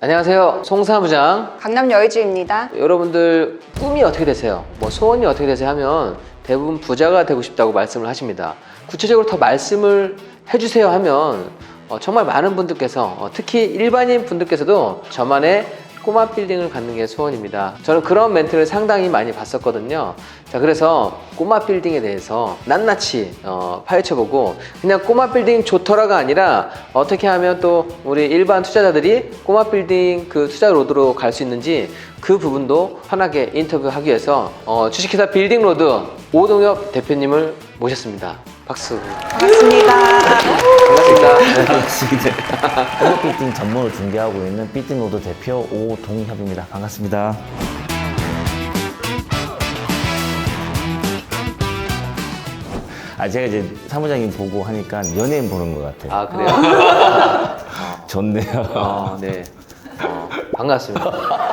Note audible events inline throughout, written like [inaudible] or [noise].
안녕하세요. 송사부장. 강남 여의주입니다. 여러분들 꿈이 어떻게 되세요? 뭐 소원이 어떻게 되세요 하면 대부분 부자가 되고 싶다고 말씀을 하십니다. 구체적으로 더 말씀을 해주세요 하면 어, 정말 많은 분들께서 어, 특히 일반인 분들께서도 저만의 꼬마 빌딩을 갖는 게 소원입니다. 저는 그런 멘트를 상당히 많이 봤었거든요. 자, 그래서 꼬마 빌딩에 대해서 낱낱이 어, 파헤쳐보고 그냥 꼬마 빌딩 좋더라가 아니라 어떻게 하면 또 우리 일반 투자자들이 꼬마 빌딩 그 투자 로드로 갈 수 있는지 그 부분도 환하게 인터뷰하기 위해서 어, 주식회사 빌딩 로드 오동엽 대표님을 모셨습니다. 박수. 반갑습니다. 반갑습니다. 반갑습니다. 한국 비팅 전문으로 중개하고 있는 비팅로드 대표 오동협입니다. 반갑습니다. 아 제가 이제 사무장님 보고 하니까 연예인 보는 것 같아요. 아 그래요? [laughs] 좋네요. 아 네. 어, 반갑습니다.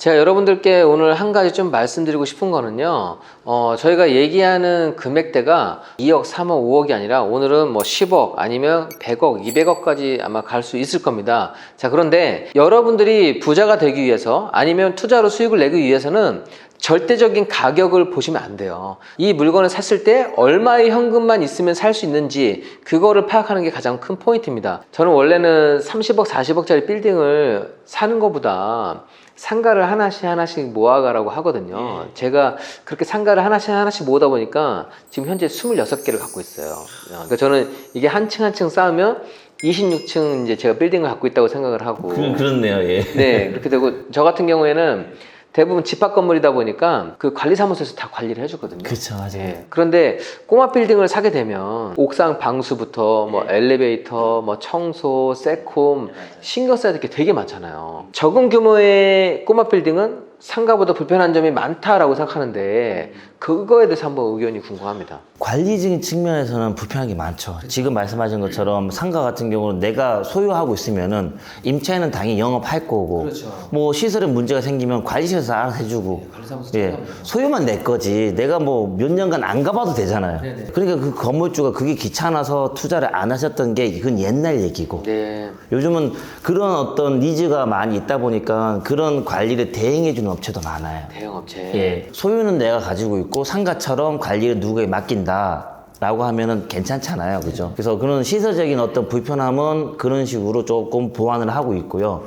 제가 여러분들께 오늘 한 가지 좀 말씀드리고 싶은 거는요. 어, 저희가 얘기하는 금액대가 2억, 3억, 5억이 아니라 오늘은 뭐 10억 아니면 100억, 200억까지 아마 갈 수 있을 겁니다. 자, 그런데 여러분들이 부자가 되기 위해서 아니면 투자로 수익을 내기 위해서는 절대적인 가격을 보시면 안 돼요. 이 물건을 샀을 때 얼마의 현금만 있으면 살 수 있는지 그거를 파악하는 게 가장 큰 포인트입니다. 저는 원래는 30억, 40억짜리 빌딩을 사는 것보다 상가를 하나씩 하나씩 모아가라고 하거든요. 제가 그렇게 상가를 하나씩 하나씩 모으다 보니까 지금 현재 26개를 갖고 있어요. 어, 그러니까 저는 이게 한 층 한 층 쌓으면 26층 이제 제가 빌딩을 갖고 있다고 생각을 하고 그, 그렇네요. 예. 네, 그렇게 되고 저 같은 경우에는 대부분 집합 건물이다 보니까 그 관리사무소에서 다 관리를 해주거든요. 그렇죠, 맞아요. 예. 그런데 꼬마 빌딩을 사게 되면 옥상 방수부터 뭐 네. 엘리베이터, 뭐 청소, 세콤 신경 써야 될 게 되게 많잖아요. 적은 규모의 꼬마 빌딩은 상가보다 불편한 점이 많다라고 생각하는데 그거에 대해서 한번 의견이 궁금합니다. 관리적인 측면에서는 불편한 게 많죠. 지금 말씀하신 것처럼 상가 같은 경우는 내가 소유하고 있으면은 임차인은 당연히 영업할 거고, 그렇죠. 뭐 시설에 문제가 생기면 관리실에서 알아서 해주고, 관리사무소 예, 찾아가면 소유만 내 거지. 내가 뭐 몇 년간 안 가봐도 되잖아요. 네네. 그러니까 그 건물주가 그게 귀찮아서 투자를 안 하셨던 게 이건 옛날 얘기고. 네, 요즘은 그런 어떤 니즈가 많이 있다 보니까 그런 관리를 대행해 주는 업체도 많아요. 대형 업체. 예, 소유는 내가 가지고 있고 상가처럼 관리를 누구에게 맡긴다. 라고 하면은 괜찮잖아요. 그죠? 그래서 그런 시설적인 어떤 불편함은 그런 식으로 조금 보완을 하고 있고요.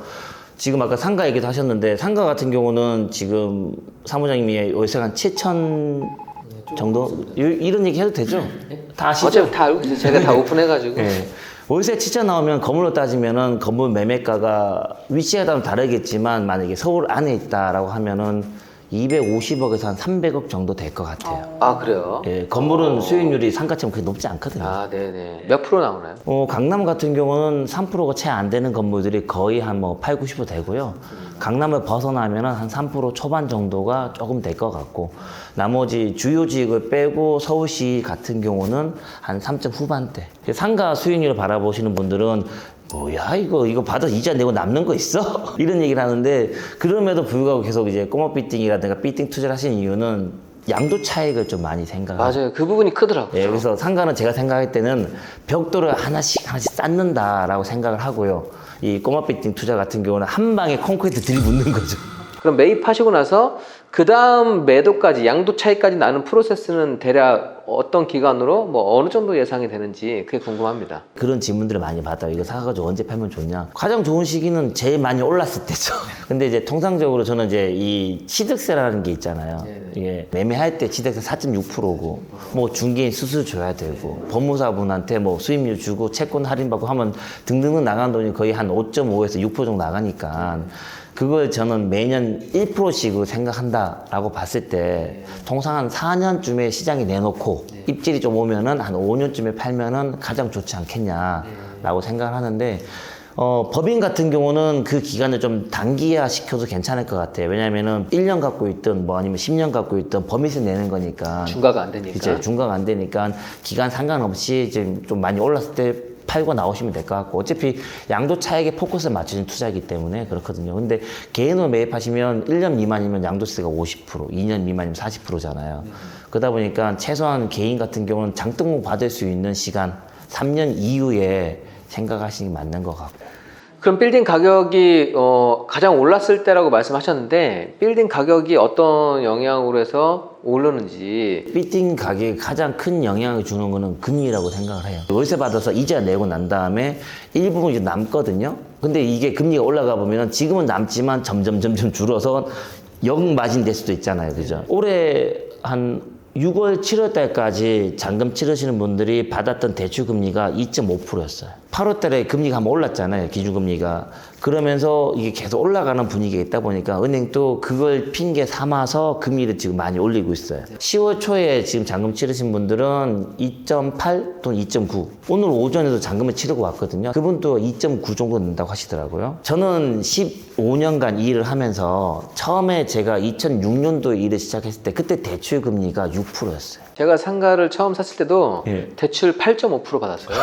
지금 아까 상가 얘기도 하셨는데 상가 같은 경우는 지금 사무장님이 월세가 한 7천 정도? 이- 이런 얘기 해도 되죠? 다 아시죠? 어차피 다 알고 있어요. 제가 다 [laughs] 오픈해가지고. 예. 월세 7천 나오면 건물로 따지면은 건물 매매가가 위치에 따라 다르겠지만 만약에 서울 안에 있다라고 하면은 250억에서 한 300억 정도 될 것 같아요. 아 그래요? 예, 건물은 수익률이 상가처럼 그렇게 높지 않거든요. 아 네네. 몇 프로 나오나요? 어, 강남 같은 경우는 3%가 채 안 되는 건물들이 거의 한 뭐 8, 90% 되고요. 강남을 벗어나면 한 3% 초반 정도가 조금 될 것 같고, 나머지 주요 지역을 빼고 서울시 같은 경우는 한 3점 후반대. 상가 수익률을 바라보시는 분들은 뭐야 이거 이거 받아 이자 내고 남는 거 있어? [laughs] 이런 얘기를 하는데 그럼에도 불구하고 계속 이제 꼬마 삐띵이라든가 삐띵 투자를 하시는 이유는 양도 차익을 좀 많이 생각하고 맞아요. 그 부분이 크더라고요. 예, 그래서 상가는 제가 생각할 때는 벽돌을 하나씩 하나씩 쌓는다라고 생각을 하고요. 이 꼬마 빌딩 투자 같은 경우는 한 방에 콘크리트 들이붓는 거죠. [laughs] 그럼 매입하시고 나서 그 다음 매도까지 양도 차이까지 나는 프로세스는 대략 어떤 기간으로 뭐 어느 정도 예상이 되는지 그게 궁금합니다. 그런 질문들을 많이 받아요. 이거 사가지고 언제 팔면 좋냐? 가장 좋은 시기는 제일 많이 올랐을 때죠. [laughs] 근데 이제 통상적으로 저는 이제 이 취득세라는 게 있잖아요. 네네. 이게 매매할 때 취득세 4.6%고 뭐 중개인 수수 줘야 되고 법무사분한테 뭐 수임료 주고 채권 할인받고 하면 등등등 나간 돈이 거의 한 5.5에서 6% 정도 나가니까 그걸 저는 매년 1%씩으로 생각한다라고 봤을 때 통상 한 4년쯤에 시장에 내놓고 입질이 좀 오면은 한 5년쯤에 팔면은 가장 좋지 않겠냐라고 생각을 하는데 어, 법인 같은 경우는 그 기간을 좀 단기화 시켜도 괜찮을 것 같아요. 왜냐면은 1년 갖고 있든 뭐 아니면 10년 갖고 있든 범위세 내는 거니까. 중과가 안 되니까. 이제 중과가 안 되니까 기간 상관없이 지금 좀 많이 올랐을 때 팔고 나오시면 될 것 같고 어차피 양도 차익에 포커스를 맞추는 투자이기 때문에 그렇거든요. 근데 개인으로 매입하시면 1년 미만이면 양도세가 50%, 2년 미만이면 40%잖아요. 그러다 보니까 최소한 개인 같은 경우는 장등록 받을 수 있는 시간 3년 이후에 생각하시는 게 맞는 것 같고 그럼 빌딩 가격이 어, 가장 올랐을 때라고 말씀하셨는데 빌딩 가격이 어떤 영향으로 해서 오르는지 빌딩 가격에 가장 큰 영향을 주는 거는 금리라고 생각을 해요. 월세 받아서 이자 내고 난 다음에 일부분 이제 남거든요. 근데 이게 금리가 올라가 보면 지금은 남지만 점점 점점 줄어서 역마진 될 수도 있잖아요. 그죠? 올해 한 6월, 7월 달까지 잔금 치르시는 분들이 받았던 대출 금리가 2.5%였어요. 8월 달에 금리가 한번 올랐잖아요. 기준금리가. 그러면서 이게 계속 올라가는 분위기가 있다 보니까 은행도 그걸 핑계 삼아서 금리를 지금 많이 올리고 있어요. 10월 초에 지금 잔금 치르신 분들은 2.8 또는 2.9. 오늘 오전에도 잔금을 치르고 왔거든요. 그분도 2.9 정도 낸다고 하시더라고요. 저는 15년간 이 일을 하면서 처음에 제가 2006년도에 일을 시작했을 때 그때 대출 금리가 6%였어요. 제가 상가를 처음 샀을 때도 예. 대출 8.5% 받았어요.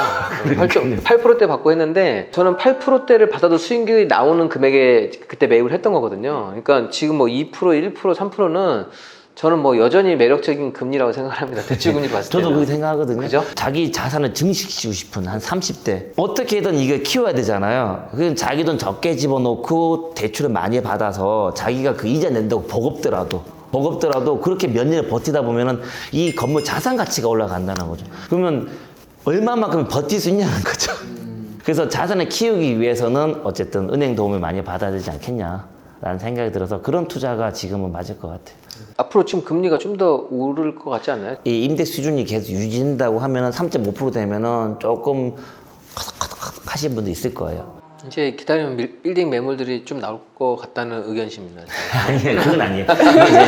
8.5, 8%대 받고 했는데 저는 8%대를 받아도 수익이 나오는 금액에 그때 매입을 했던 거거든요. 그러니까 지금 뭐 2%, 1%, 3%는 저는 뭐 여전히 매력적인 금리라고 생각합니다. 대출 금리 봤을 때는. 저도 그렇게 생각하거든요. 그죠? 자기 자산을 증식시키고 싶은 한 30대. 어떻게든 이걸 키워야 되잖아요. 그럼 자기 돈 적게 집어넣고 대출을 많이 받아서 자기가 그 이자 낸다고 버겁더라도 버겁더라도 그렇게 몇 년을 버티다 보면은 이 건물 자산 가치가 올라간다는 거죠. 그러면 얼마만큼 버틸 수 있냐는 거죠. 그래서 자산을 키우기 위해서는 어쨌든 은행 도움을 많이 받아야 되지 않겠냐라는 생각이 들어서 그런 투자가 지금은 맞을 것 같아요. 앞으로 지금 금리가 좀 더 오를 것 같지 않나요? 이 임대 수준이 계속 유지된다고 하면은 3.5% 되면은 조금 커덕커덕 하신 분도 있을 거예요. 이제 기다리면 밀- 빌딩 매물들이 좀 나올 것 같다는 의견이십니다. 아니, 그건 아니에요.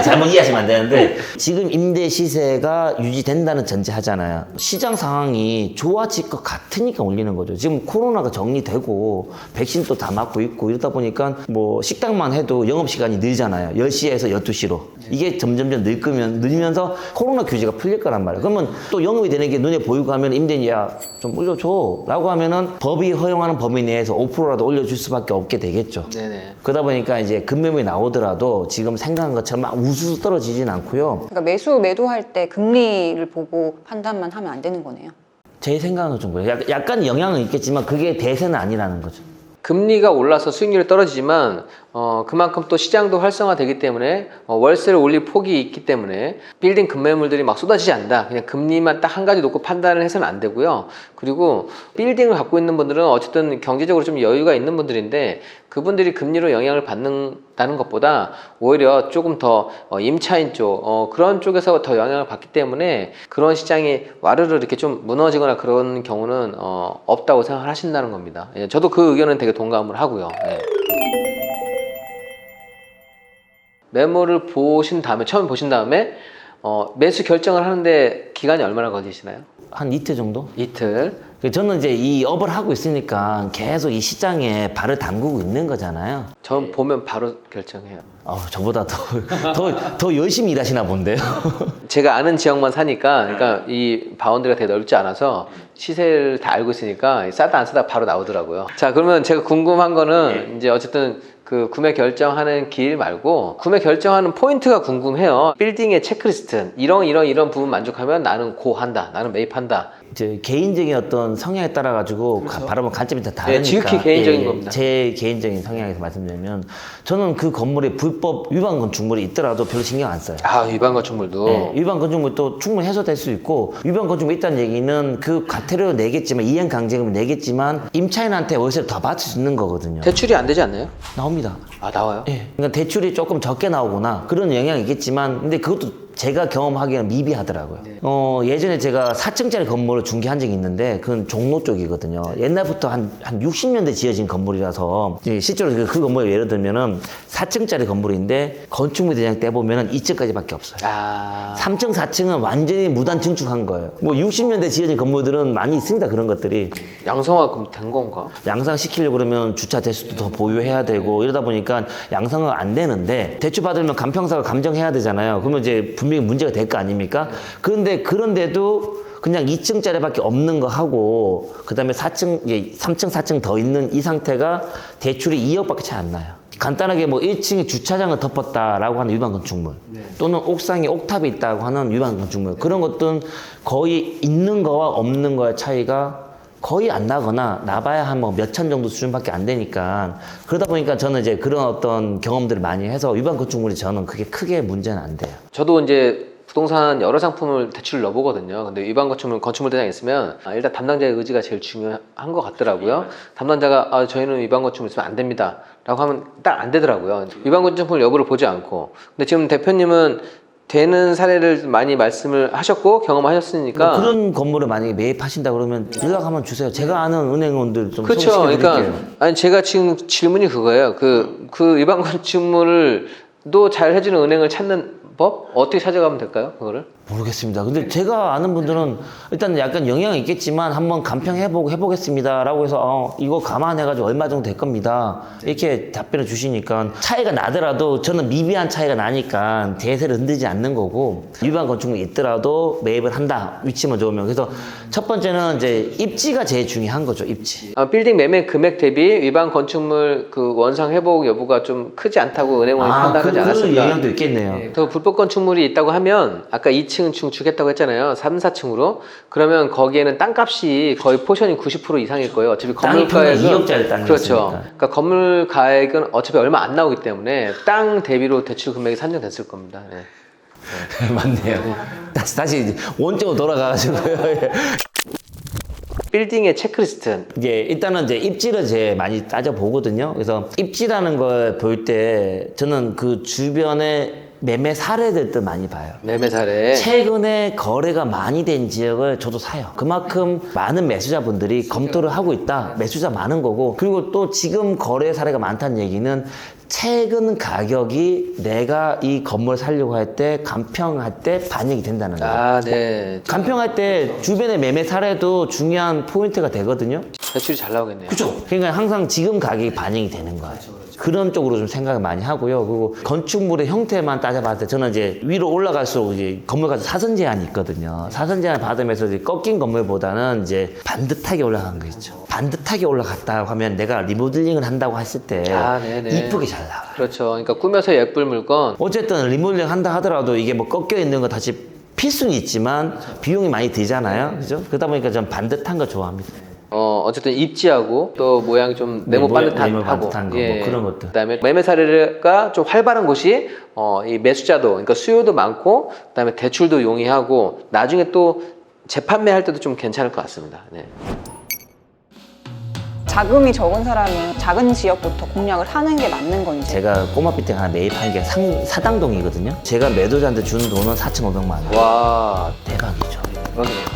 잘못 이해하시면 안 되는데, 지금 임대 시세가 유지된다는 전제 하잖아요. 시장 상황이 좋아질 것 같으니까 올리는 거죠. 지금 코로나가 정리되고, 백신도 다 맞고 있고, 이러다 보니까 뭐 식당만 해도 영업 시간이 늘잖아요. 10시에서 12시로. 이게 점점점 늙으면, 늘면서 코로나 규제가 풀릴 거란 말이에요. 그러면 또 영업이 되는 게 눈에 보이고 하면 임대인이 야, 좀 올려줘. 라고 하면은 법이 허용하는 범위 내에서 5%라도 올려줄 수밖에 없게 되겠죠. 네네. 그러다 보니까 이제 금매물이 나오더라도 지금 생각한 것처럼 막 우수수 떨어지진 않고요. 그러니까 매수 매도할 때 금리를 보고 판단만 하면 안 되는 거네요. 제 생각은 좀 그래요. 약- 약간 영향은 있겠지만 그게 대세는 아니라는 거죠. 금리가 올라서 수익률이 떨어지지만 어, 그만큼 또 시장도 활성화되기 때문에 어, 월세를 올릴 폭이 있기 때문에 빌딩 급매물들이 막 쏟아지지 않는다. 그냥 금리만 딱 한 가지 놓고 판단을 해서는 안 되고요. 그리고 빌딩을 갖고 있는 분들은 어쨌든 경제적으로 좀 여유가 있는 분들인데 그분들이 금리로 영향을 받는다는 것보다 오히려 조금 더 어, 임차인 쪽 어, 그런 쪽에서 더 영향을 받기 때문에 그런 시장이 와르르 이렇게 좀 무너지거나 그런 경우는 어, 없다고 생각을 하신다는 겁니다. 예, 저도 그 의견은 되게 동감을 하고요. 예. 매물을 보신 다음에 처음 보신 다음에 어, 매수 결정을 하는데 기간이 얼마나 걸리시나요? 한 이틀 정도? 이틀. 그 저는 이제 이 업을 하고 있으니까 계속 이 시장에 발을 담그고 있는 거잖아요. 전 보면 바로 결정해요. 어, 저보다 더, 더, 더 열심히 일하시나 본데요. [laughs] 제가 아는 지역만 사니까, 그러니까 이 바운드가 되게 넓지 않아서 시세를 다 알고 있으니까 싸다 안 싸다 바로 나오더라고요. 자, 그러면 제가 궁금한 거는 이제 어쨌든 그 구매 결정하는 길 말고 구매 결정하는 포인트가 궁금해요. 빌딩의 체크리스트 이런 이런 이런 부분 만족하면 나는 고 한다, 나는 매입한다. 이제 개인적인 어떤 성향에 따라 가지고 바라보는 관점이 다 다르니까 네, 지극히 개인적인 겁니다. 제 개인적인 성향에서 말씀드리면 저는 그 건물에 불법 위반 건축물이 있더라도 별로 신경 안 써요. 아 위반 건축물도 네, 위반 건축물도 충분히 해소될 수 있고 위반 건축물 있다는 얘기는 그 과태료 내겠지만 이행 강제금을 내겠지만 임차인한테 월세를 더 받을 수 있는 거거든요. 대출이 안 되지 않나요? 나옵니다. 아 나와요? 예. 그러니까 대출이 조금 적게 나오거나 그런 영향이 있겠지만 근데 그것도 제가 경험하기에는 미비하더라고요. 어, 예전에 제가 4층짜리 건물을 중개한 적이 있는데 그건 종로 쪽이거든요. 옛날부터 한, 한 60년대 지어진 건물이라서 실제로 그, 그 건물을 예를 들면은 4층짜리 건물인데 건축물 대장 떼보면은 2층까지밖에 없어요. 아 3층, 4층은 완전히 무단 증축한 거예요. 뭐 60년대 지어진 건물들은 많이 있습니다. 그런 것들이. 양성화 그럼 된 건가? 양상시키려고 그러면 주차 대수도 더 보유해야 되고 이러다 보니까 양상은 안 되는데 대출 받으면 감평사가 감정해야 되잖아요. 그러면 이제 분명히 문제가 될 거 아닙니까? 그런데 그런데도 그냥 2층짜리밖에 없는 거 하고 그다음에 4층 이제 3층 4층 더 있는 이 상태가 대출이 2억밖에 차이 안 나요. 간단하게 뭐 1층에 주차장을 덮었다라고 하는 위반 건축물 또는 옥상에 옥탑이 있다고 하는 위반 건축물 그런 것들은 거의 있는 거와 없는 거의 차이가 거의 안 나거나 나봐야 한 뭐몇찬 정도 수준밖에 안 되니까 그러다 보니까 저는 이제 그런 어떤 경험들을 많이 해서 위반 건축물이 저는 그게 크게 문제는 안 돼요. 저도 이제 부동산 여러 상품을 대출을 넣어보거든요. 근데 위반 건축물 건축물 대장이 있으면 아, 일단 담당자의 의지가 제일 중요한 것 같더라고요. 담당자가 아, 저희는 위반 건축물 있으면 안 됩니다.라고 하면 딱 안 되더라고요. 위반 건축물 여부를 보지 않고. 근데 지금 대표님은 되는 사례를 많이 말씀을 하셨고 경험하셨으니까 뭐 그런 건물을 만약에 매입하신다 그러면 연락 한번 주세요. 제가 아는 은행원들 좀 그렇죠. 소개시켜 그러니까. 아니 제가 지금 질문이 그거예요. 그그 위반 건축물을 [laughs] 또잘 해주는 은행을 찾는 법 어떻게 찾아가면 될까요? 그거를? 모르겠습니다. 근데 제가 아는 분들은 일단 약간 영향이 있겠지만 한번 간평해보고 해보겠습니다라고 해서 어, 이거 감안해가지고 얼마 정도 될 겁니다. 이렇게 답변을 주시니까 차이가 나더라도 저는 미비한 차이가 나니까 대세를 흔들지 않는 거고 위반 건축물이 있더라도 매입을 한다. 위치만 좋으면. 그래서 첫 번째는 이제 입지가 제일 중요한 거죠. 입지. 아, 빌딩 매매 금액 대비 위반 건축물 그 원상 회복 여부가 좀 크지 않다고 은행원이 아, 그, 판단하지 그런 않았습니다. 영향도 있겠네요. 또 불법 건축물이 있다고 하면 아까 2층 중축했다고 했잖아요. 3, 4층으로. 그러면 거기에는 땅값이 거의 포션이 90% 이상일 거예요. 어차피 땅이 건물 가액은 2억짜리 땅이었으니까. 그렇죠. 그러니까 건물 가액은 어차피 얼마 안 나오기 때문에 땅 대비로 대출 금액이 산정됐을 겁니다. 네. [laughs] 맞네요. 다시, 다시 원점으로 돌아가가지고요. [laughs] 빌딩의 체크리스트. 이제 일단은 이제 입지를 제일 많이 따져 보거든요. 그래서 입지라는 걸 볼 때 저는 그 주변에 매매 사례들도 많이 봐요. 매매 사례. 최근에 거래가 많이 된 지역을 저도 사요. 그만큼 많은 매수자분들이 검토를 하고 있다. 매수자 많은 거고. 그리고 또 지금 거래 사례가 많다는 얘기는 최근 가격이 내가 이 건물 살려고 할 때 간평할 때 반영이 된다는 거예요. 아, 네. 간평할 때 주변의 매매 사례도 중요한 포인트가 되거든요. 대출이 잘 나오겠네요. 그죠? 그러니까 항상 지금 가격이 반영이 되는 거예요. 그런 쪽으로 좀 생각을 많이 하고요. 그리고 건축물의 형태만 따져봤을 때 저는 이제 위로 올라갈수록 이제 건물 가서 사선 제한이 있거든요. 사선 제한 받으면서 이제 꺾인 건물보다는 이제 반듯하게 올라간 거 있죠. 반듯하게 올라갔다 하면 내가 리모델링을 한다고 했을 때 아, 네네. 이쁘게 잘 나와요. 그렇죠. 그러니까 꾸며서 예쁠 물건. 어쨌든 리모델링 한다 하더라도 이게 뭐 꺾여 있는 거 다시 필 수는 있지만 비용이 많이 들잖아요. 그죠? 그러다 보니까 전 반듯한 거 좋아합니다. 어, 어쨌든 입지하고 또 모양이 좀 네, 네모 모양- 반듯한 네모 하고 반듯한 거, 뭐 그런 것들. 그다음에 매매 사례가 좀 활발한 곳이 어, 이 매수자도 그러니까 수요도 많고 그다음에 대출도 용이하고 나중에 또 재판매할 때도 좀 괜찮을 것 같습니다. 네. 자금이 적은 사람은 작은 지역부터 공략을 하는 게 맞는 건지. 제가 꼬마 빌딩 하나 매입한 게 상, 사당동이거든요. 제가 매도자한테 준 돈은 4,500만 원. 와 대박이죠. 대박이네요.